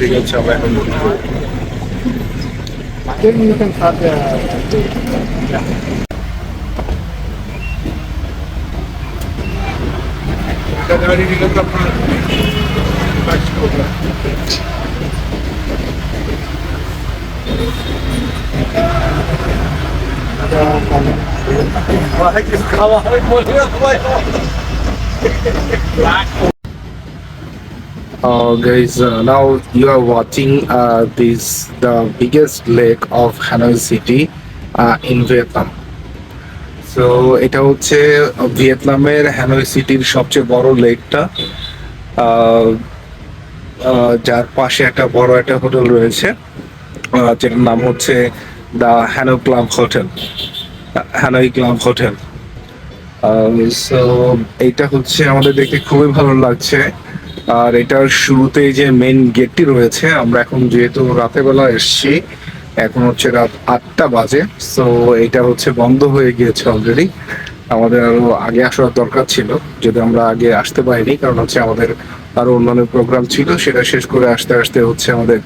থেকে হচ্ছে আমরা এখন Then you can start the এটা গাড়ি নিলে তো আপনার কাজ করবে Uh, guys, uh, now you are watching uh, this the biggest lake of Hanoi City uh, in Vietnam. So এটা হচ্ছে ভিয়েতনামের হ্যানয় সিটির সবচেয়ে বড় লেকটা যার পাশে একটা বড় একটা হোটেল রয়েছে যেটার নাম হচ্ছে the Hanoi club hotel Hanoi club hotel so এইটা হচ্ছে আমাদের দেখতে খুবই ভালো লাগছে। আর এটার শুরুতেই যে মেন গেটটি রয়েছে, আমরা এখন যেহেতু রাতের বেলা এসছি, এখন হচ্ছে রাত আটটা বাজে। সো এটা হচ্ছে বন্ধ হয়ে গিয়েছে অলরেডি আমাদের আরও আগে আসার দরকার ছিল, যদি আমরা আগে আসতে পারিনি, কারণ হচ্ছে আমাদের আরও অন্যান্য প্রোগ্রাম ছিল, সেটা শেষ করে আসতে আসতে হচ্ছে আমাদের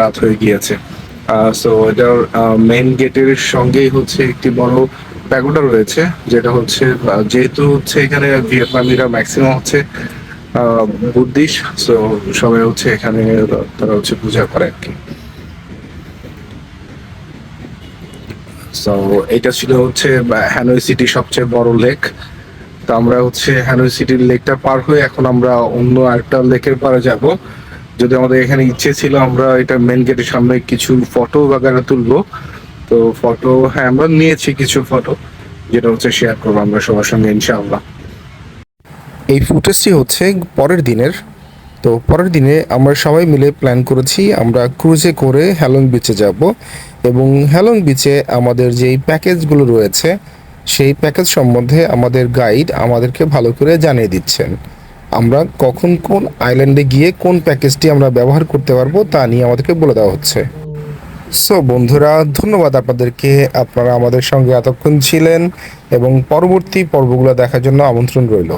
রাত হয়ে গিয়েছে। সো এটার মেইন গেটের সঙ্গেই হচ্ছে একটি বড় প্যাগোডা রয়েছে, যেটা হচ্ছে যেহেতু হচ্ছে এখানে ভিয়েতনামিরা ম্যাক্সিমাম হচ্ছে বুদ্ধিস্ট সো সবাই হচ্ছে এখানে, তারা হচ্ছে পূজা করে আর কি। সো এটা ছিল হচ্ছে হ্যানয় সিটি সবচেয়ে বড় লেক তো আমরা হচ্ছে হ্যানয় সিটির লেকটা পার হয়ে এখন আমরা অন্য আরেকটা লেকের পারে যাব। যদি আমাদের এখানে ইচ্ছে ছিল, আমরা এটা মেন গেটের সামনে কিছু ফটো বাগানে তুলবো। তো ফটো হ্যাঁ আমরা নিয়েছি কিছু ফটো যেটা হচ্ছে শেয়ার করব আমরা সবার সঙ্গে, ইনশাআল্লাহ। এই ফুটেজটি হচ্ছে পরের দিনের। তো পরের দিনে আমরা সবাই মিলে প্ল্যান করেছি, আমরা ক্রুজে করে হ্যালং বিচে যাব এবং হ্যালং বিচে আমাদের যেই প্যাকেজগুলো রয়েছে, সেই প্যাকেজ সম্বন্ধে আমাদের গাইড আমাদেরকে ভালো করে জানিয়ে দিচ্ছেন। আমরা কখন কোন আইল্যান্ডে গিয়ে কোন প্যাকেজটি আমরা ব্যবহার করতে পারব তা নিয়ে আমাদেরকে বলে দেওয়া হচ্ছে। সো বন্ধুরা, ধন্যবাদ আপনাদেরকে। আপনারা আমাদের সঙ্গে এতক্ষণ ছিলেন এবং পরবর্তী পর্বগুলো দেখার জন্য আমন্ত্রণ রইল।